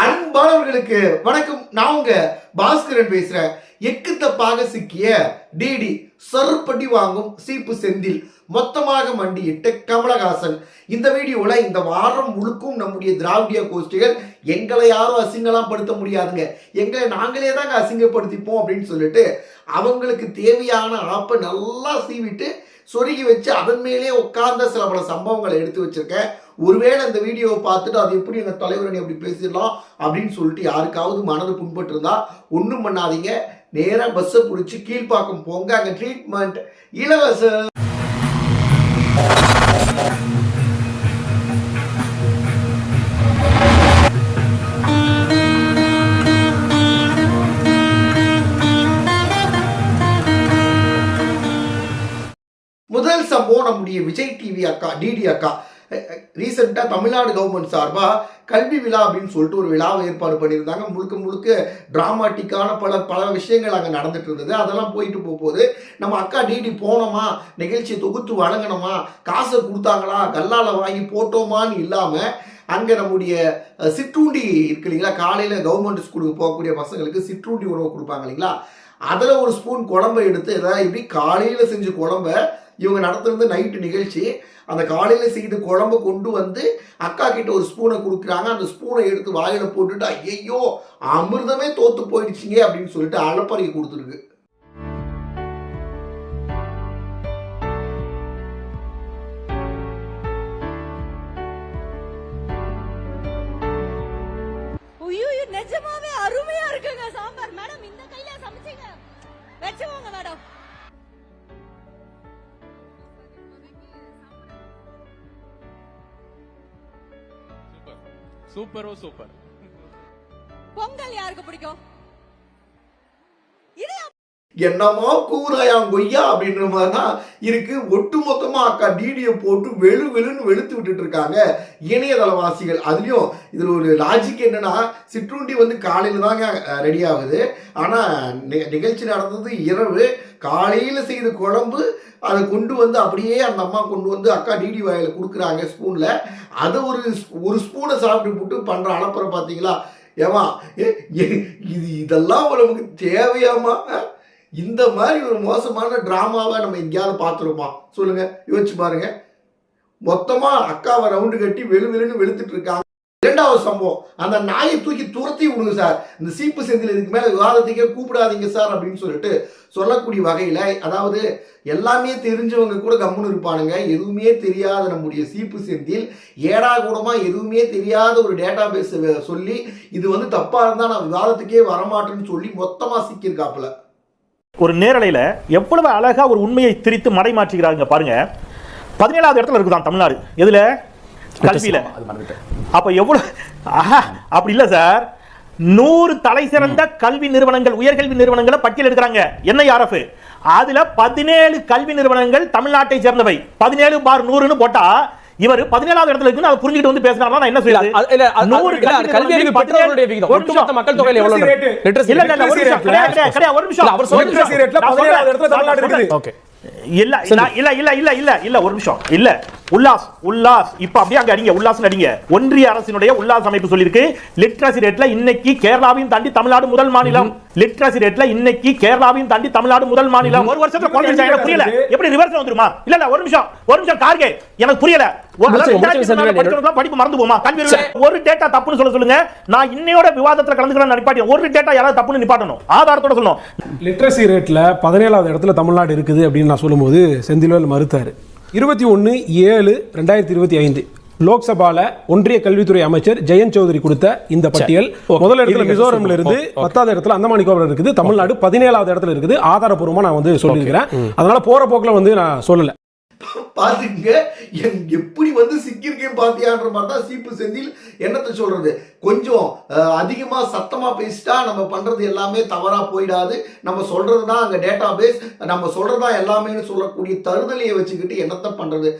அன்பானவர்களுக்கு வணக்கம். நான் உங்க பாஸ்கரன் பேசுறேன். எக்கு தப்பாக சிக்கிய டிடி சருப்படி வாங்கும் சீப்பு செந்தில் மொத்தமாக மண்டியிட்ட கமலஹாசன். இந்த வீடியோல இந்த வாரம் முழுக்கும் நம்முடைய திராவிடிய கோஷ்டிகள் எங்களை யாரும் அசிங்கலாம் படுத்த முடியாதுங்க. எங்களை நாங்களே தாங்க அசிங்கப்படுத்திப்போம் அப்படின்னு சொல்லிட்டு அவங்களுக்கு தேவையான ஆப்பை நல்லா சீவிட்டு சொருகி வச்சு அதன் மேலே உட்கார்ந்த சில பல சம்பவங்களை எடுத்து வச்சிருக்கேன். ஒருவேளை இந்த வீடியோவை பார்த்துட்டு அது எப்படி எங்கள் தலைவரணி அப்படி பேசிடலாம் அப்படின்னு சொல்லிட்டு யாருக்காவது மனது புண்பட்டு இருந்தால் ஒன்றும் பண்ணாதீங்க நேராக பஸ்ஸை பிடிச்சி கீழ்ப்பாக்கம் போங்க. அங்கே ட்ரீட்மெண்ட் இலவச நம்முடைய விஜய் டிவி அக்கா டிடி அக்கா. ரீசெண்டாக தமிழ்நாடு கவர்மெண்ட் சார்பாக கல்வி விழா அப்படின்னு சொல்லிட்டு ஒரு விழாவை ஏற்பாடு பண்ணியிருந்தாங்க. முழுக்க முழுக்க டிராமாட்டிக்கான பல பல விஷயங்கள் அங்கே நடந்துட்டு இருந்தது. அதெல்லாம் போயிட்டு போகும்போது நம்ம அக்கா டிடி போனோமா? நிகழ்ச்சியை தொகுத்து வழங்கணுமா? காசை கொடுத்தாங்களா? கல்லால் வாங்கி போட்டோமான்னு இல்லாமல் அங்கே நம்முடைய சிற்றுண்டி இருக்கு இல்லைங்களா? காலையில் கவர்மெண்ட் ஸ்கூலுக்கு போகக்கூடிய பசங்களுக்கு சிற்றுண்டி உணவு கொடுப்பாங்க இல்லைங்களா? அதில் ஒரு ஸ்பூன் குழம்பை எடுத்து ஏதாவது இப்படி காலையில் செஞ்ச குழம்பை இவங்க நடத்துறது நைட்டு நிகழ்ச்சி. அந்த காலையில் செய்து குழம்பு கொண்டு வந்து அக்கா கிட்ட ஒரு ஸ்பூனை கொடுக்குறாங்க. அந்த ஸ்பூனை எடுத்து வாயில் போட்டுட்டு ஐயையோ அமிர்தமே தோத்து போயிடுச்சிங்க அப்படின்னு சொல்லிட்டு அலப்பறை கொடுத்துருக்கு. சூப்பரோ சூப்பர். பொங்கல் யாருக்கு பிடிக்கும்? என்னமா கூறாயாம் கொய்யா அப்படின்ற மாதிரி தான் இருக்கு. ஒட்டுமொத்தமா அக்கா டிடியை போட்டு வெளு வெளுன்னு வெளுத்து விட்டுட்டு இருக்காங்க இணையதளவாசிகள். அதுலேயும் இதில் ஒரு லாஜிக் என்னன்னா சிற்றுண்டி வந்து காலையில் தாங்க ரெடி ஆகுது. ஆனால் நி- நிகழ்ச்சி நடந்தது இரவு. காலையில் செய்த குழம்பு அதை கொண்டு வந்து அப்படியே அந்த அம்மா கொண்டு வந்து அக்கா டிடி வாயில் கொடுக்குறாங்க ஸ்பூனில் அதை ஒரு ஒரு ஸ்பூனை சாப்பிட்டு போட்டு பண்ணுற அலப்பறை பார்த்தீங்களா ஏமா ஏ- இது இதெல்லாம் நமக்கு தேவையாமா இந்த மாதிரி ஒரு மோசமான ட்ராமாவை நம்ம எங்கேயாவது பார்த்துருப்போம்? சொல்லுங்க யோசிச்சு பாருங்க. மொத்தமா அக்காவை ரவுண்டு கட்டி வெளு வெளுன்னு வெளுத்துட்டு இருக்காங்க. இரண்டாவது சம்பவம் அந்த நாயை தூக்கி துரத்தி விடுங்க சார். இந்த சீப்பு செந்தில் இதுக்கு மேலே விவாதத்துக்கே கூப்பிடாதீங்க சார் அப்படின்னு சொல்லிட்டு சொல்லக்கூடிய வகையில் அதாவது எல்லாமே தெரிஞ்சவங்க கூட கம்முன்னு இருப்பானுங்க. எதுவுமே தெரியாத நம்முடைய சீப்பு செந்தில் ஏடா கூடமாக எதுவுமே தெரியாத ஒரு டேட்டா பேஸ் சொல்லி இது வந்து தப்பாக இருந்தால் நான் விவாதத்துக்கே வரமாட்டேன்னு சொல்லி மொத்தமாக சிக்கியிருக்காப்புல. ஒரு நேரலையில் எவ்வளவு அழகா ஒரு உண்மையை திரித்து மடை மாற்றுகிறாங்க பாருங்க. பதினேழாவது இடத்துல இருக்குதான் தமிழ்நாடு. எதுல? கல்வியில. அப்ப எவ்வளவு? ஆஹா, அப்படி இல்ல சார். நூறு தலை சிறந்த கல்வி நிறுவனங்கள் உயர்கல்வி நிறுவனங்களை பட்டியல் எடுக்கிறாங்க. என்ஐஆர்எஃப் அதுல பதினேழு கல்வி நிறுவனங்கள் தமிழ்நாட்டை சேர்ந்தவை. பதினேழு பார் நூறுன்னு போட்டா இவர் பதினேழாவது இடத்துல இருக்குன்னு அதை புரிஞ்சுக்கிட்டு வந்து பேசினாரா நான் என்ன அது- நூறு கல்வி அறிவு பெற்றவர்களுடைய விகிதம். ஒட்டுமொத்த மக்கள் தொகையில எவ்வளவு. Literacy இல்ல, இல்ல, ஒரு நிமிஷம். கிடையாது, ஒரு நிமிஷம். அவர் சொல்ற Literacy rate ல நான் சொல்றேன். பதினேழாவது இடத்துல தமிழ்நாடு சொல்றேன். இருக்குது. ஓகே இல்ல இல்ல இல்ல இல்ல இல்ல ஒரு நிமிஷம் இல்ல உல்லாஸ் உல்லாஸ். இப்ப அப்படியே அங்க அடிங்க உல்லாஸ் அடிங்க. ஒன்றிய அரசினுடைய உல்லாஸ் அமைப்பு சொல்லியிருக்கு லிட்ரஸி ரேட்ல இன்னைக்கு கேரளாவையும் தாண்டி தமிழ்நாடு முதல் மாநிலம். லிட்ரஸி ரேட்ல இன்னைக்கு கேரளாவையும் தாண்டி தமிழ்நாடு முதல் மாநிலம். ஒரு வருஷத்துல? எனக்கு புரியல. எப்படி ரிவர்ஸ் வந்துருமா? இல்ல இல்ல ஒரு நிமிஷம். ஒரு நிமிஷம் டார்கே எனக்கு புரியல. படிப்பு மறந்து போமா ஒரு டேட்டா தப்புன்னு சொல்ல சொல்லுங்க. நான் இன்னையோட விவாதத்துல கலந்துக்கிறேன் நிப்பாட்டி ஒரு டேட்டா யாராவது தப்புன்னு நிப்பாட்டணும். ஆதாரத்தோட சொல்லணும். லிட்ரஸி ரேட்ல பதினேழாவது இடத்துல தமிழ்நாடு இருக்குது அப்படின்னு நான் சொல்லும்போது செந்தில்வேல் மறுத்தாரு. இருபத்தி ஒன்று ஏழு ரெண்டாயிரத்தி இருபத்தி ஐந்து. லோக்சபால ஒன்றிய கல்வித்துறை அமைச்சர் ஜெயந்த் சௌத்ரி கொடுத்த இந்த பட்டியல். முதல் இடத்துல மிசோரம்ல. இருந்து. பத்தாவது இடத்துல அந்தமான் நிக்கோபர் இருக்குது. தமிழ்நாடு பதினேழாவது இடத்துல இருக்குது. ஆதாரப்பூர்வமா நான் வந்து சொல்லியிருக்கிறேன். அதனால போற போக்குல வந்து நான் சொல்லல. பார்த்துங்க என் எப்படி வந்து சிக்கியிருக்கேன் பார்த்தியான்ற மாதிரி தான் சீப்பு செந்தில் என்னத்தை சொல்கிறது கொஞ்சம் அதிகமாக சத்தமாக பேசிட்டா நம்ம பண்ணுறது எல்லாமே தவறாக போயிடாது. நம்ம சொல்கிறது தான் அங்கே டேட்டா பேஸ் நம்ம சொல்கிறது தான் எல்லாமேன்னு சொல்லக்கூடிய தருதலையை வச்சுக்கிட்டு என்னத்தை பண்ணுறது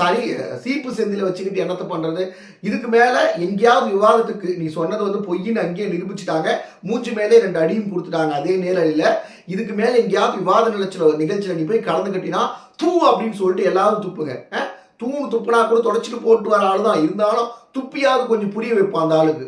சாரி சீப்பு செந்திலை வச்சுக்கிட்டு என்னத்தை பண்ணுறது இதுக்கு மேலே எங்கேயாவது விவாதத்துக்கு நீ சொன்னது வந்து பொய்ன்னு அங்கேயே நிரூபிச்சிட்டாங்க. மூச்சு மேலே ரெண்டு அடியும் கொடுத்துட்டாங்க அதே நேரில் இதுக்கு மேலே எங்கேயாவது விவாத நிகழ்ச்சியில் நிகழ்ச்சியில் நீ போய் கலந்து கட்டினா தூ அப்படின்னு சொல்லிட்டு எல்லாரும் துப்புங்க. தூணு துப்புனா கூட தொடச்சிட்டு போட்டு வர ஆளு தான் இருந்தாலும் துப்பியாவது கொஞ்சம் புரிய வைப்பான் அந்த ஆளுக்கு.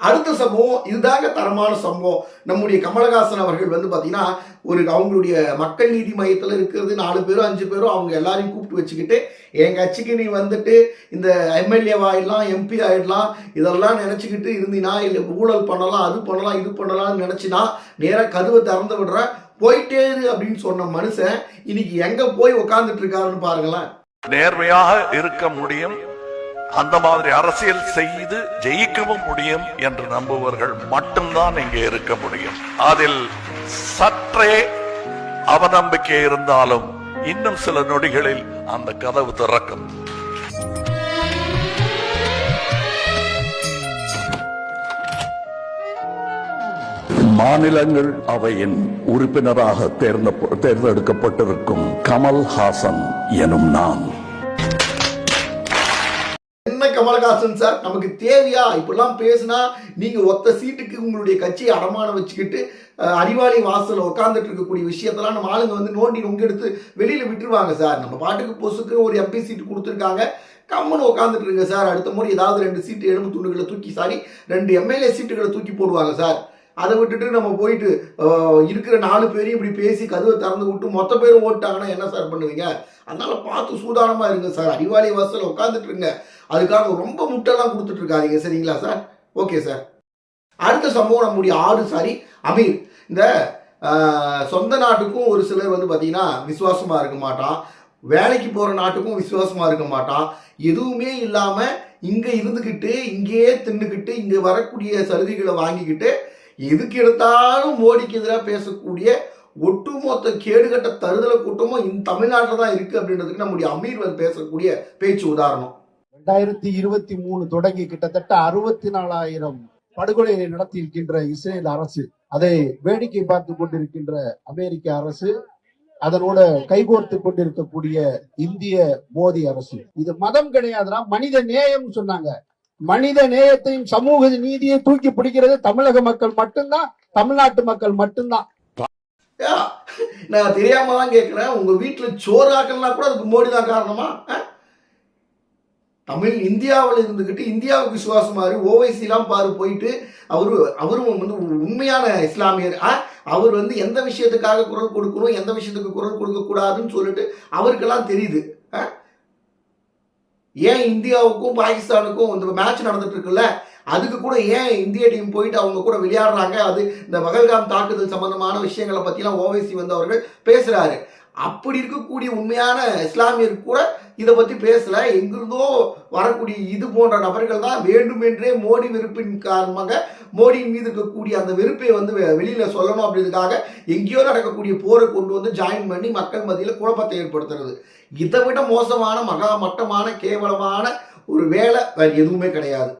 அடுத்த சம்பவம் இதுதாங்க தரமான சம்பவம். நம்முடைய கமலஹாசன் அவர்கள் வந்து பார்த்தீங்கன்னா ஒரு அவங்களுடைய மக்கள் நீதி மையத்தில் இருக்கிறது நாலு பேரும் அஞ்சு பேரும் அவங்க எல்லாரையும் கூப்பிட்டு வச்சுக்கிட்டு என் கட்சிக்கு நீ வந்துட்டு இந்த எம்எல்ஏ ஆயிடலாம் எம்பி ஆயிடலாம் இதெல்லாம் நினச்சிக்கிட்டு இருந்தினா இல்லை ஊழல் பண்ணலாம் அது பண்ணலாம் இது பண்ணலாம்னு நினச்சினா நேராக கதவை திறந்து விடுறேன். போயிட்டே இரு அப்படின்னு சொன்ன மனுஷன் இன்னைக்கு எங்கே போய் உட்கார்ந்துட்டு இருக்காருன்னு பாருங்களேன். நேர்மையாக இருக்க முடியும். அந்த மாதிரி அரசியல் செய்து ஜெயிக்கவும் முடியும் என்று நம்புவர்கள் மட்டும்தான் இங்கே இருக்க முடியும். அதில் சற்றே அவநம்பிக்கை இருந்தாலும் இன்னும் சில நொடிகளில் அந்த கதவு திறக்கும். மாநிலங்கள் அவையின் உறுப்பினராக தேர்ந்தெடுக்கப்பட்டிருக்கும் கமல் ஹாசன் எனும் நான். என்ன கமல்ஹாசன் சார்? நமக்கு தேவையா? இப்படிலாம் பேசுனா நீங்க ஒத்த சீட்டுக்கு உங்களுடைய கட்சியை அடமானம் வச்சுக்கிட்டு அறிவாளி வாசல்ல உட்காந்துட்டு இருக்கக்கூடிய விஷயத்தெல்லாம் நம்ம ஆளுங்க வந்து நோண்டி நொங்க எடுத்து வெளியில விட்டுருவாங்க சார். நம்ம பாட்டுக்கு பொசுக்கு ஒரு எம்பி சீட்டு கொடுத்துருக்காங்க. கம்முன்னு உட்காந்துட்டு இருங்க சார். அடுத்த முறை ஏதாவது ரெண்டு சீட்டு எலும்பு துண்டுகளை தூக்கி சாரி ரெண்டு எம்எல்ஏ சீட்டுகளை தூக்கி போடுவாங்க சார். அதை விட்டுட்டு நம்ம போயிட்டு இருக்கிற நாலு பேரையும் இப்படி பேசி கதவை திறந்து விட்டு மொத்த பேரும் ஓட்டாங்கன்னா என்ன சார் பண்ணுவீங்க? அதனால பார்த்து சூதானமாக இருங்க சார். அறிவாளி வாசல்ல உட்காந்துட்டு இருங்க. அதுக்காக ரொம்ப முட்டெல்லாம் கொடுத்துட்டு இருக்காதிங்க. சரிங்களா சார்? Okay sir. அடுத்த சம்பவம் நம்முடைய ஆறு சாரி அமீர். இந்த சொந்த நாட்டுக்கும் ஒரு சிலர் வந்து பார்த்தீங்கன்னா விசுவாசமாக இருக்க மாட்டான். வேலைக்கு போகிற நாட்டுக்கும் விசுவாசமாக இருக்க மாட்டான். எதுவுமே இல்லாமல் இங்கே இருந்துக்கிட்டு இங்கேயே தின்னுக்கிட்டு இங்கே வரக்கூடிய சலுகைகளை வாங்கிக்கிட்டு எதுக்கு எடுத்தாலும் மோடிக்கு எதிராக பேசக்கூடிய ஒட்டுமொத்த கேடுகட்ட தருதலை கூட்டமும் இந்த தமிழ்நாட்டில் தான் இருக்கு அப்படின்றதுக்கு நம்முடைய அமீர் வந்து பேசக்கூடிய பேச்சு உதாரணம். ரெண்டாயிரத்தி இருபத்தி மூணு தொடங்கி கிட்டத்தட்ட அறுபத்தி நாலாயிரம் படுகொலையை நடத்தியிருக்கின்ற இஸ்ரேல் அரசு அதை வேடிக்கை பார்த்து கொண்டிருக்கின்ற அமெரிக்க அரசு அதனோட கைகோர்த்து கொண்டிருக்கக்கூடிய இந்திய மோடி அரசு. இது மதம் கிடையாதுன்னா மனித நேயம் சொன்னாங்க. மனித நேயத்தையும் சமூக நீதியை தூக்கி பிடிக்கிறது தமிழக மக்கள் மட்டும்தான் தமிழ்நாட்டு மக்கள் மட்டும்தான். நான் தெரியாம தான் கேட்குறேன். உங்க வீட்டுல சோறு சோறாக்கலனா கூட அதுக்கு மோடி தான் காரணமா? தமிழ் இந்தியாவில் இருந்துக்கிட்டு இந்தியாவுக்கு விசுவாசம் மாதிரி ஓவைசிலாம் பாரு போயிட்டு அவரு அவரும் வந்து உண்மையான இஸ்லாமியர். ஆ? அவர் வந்து எந்த விஷயத்துக்காக குரல் கொடுக்கணும் எந்த விஷயத்துக்கு குரல் கொடுக்க கூடாதுன்னு சொல்லிட்டு அவருக்கெல்லாம் தெரியுது. ஏன் இந்தியாவுக்கும் பாகிஸ்தானுக்கும் இந்த மேட்ச் நடந்துட்டு இருக்குல்ல? அதுக்கு கூட ஏன் இந்திய டீம் போயிட்டு அவங்க கூட விளையாடுறாங்க? அது இந்த பகல்காம் தாக்குதல் சம்பந்தமான விஷயங்களை பற்றிலாம் ஓவைசி வந்து அவர்கள் பேசுகிறாரு அப்படி இருக்கக்கூடிய உண்மையான இஸ்லாமியர் கூட இதை பற்றி பேசல. எங்கிருந்தோ வரக்கூடிய இது போன்ற நபர்கள் தான் வேண்டுமென்றே மோடி வெறுப்பின் காரணமாக மோடியின் மீது இருக்கக்கூடிய அந்த வெறுப்பை வந்து வெளியில் சொல்லணும் அப்படின்றதுக்காக எங்கேயோ நடக்கக்கூடிய போரை கொண்டு வந்து ஜாயின் பண்ணி மக்கள் மத்தியில் குழப்பத்தை ஏற்படுத்துறது. இதை விட மோசமான மகா மட்டமான கேவலமான ஒரு வேலை வேறு எதுவுமே கிடையாது.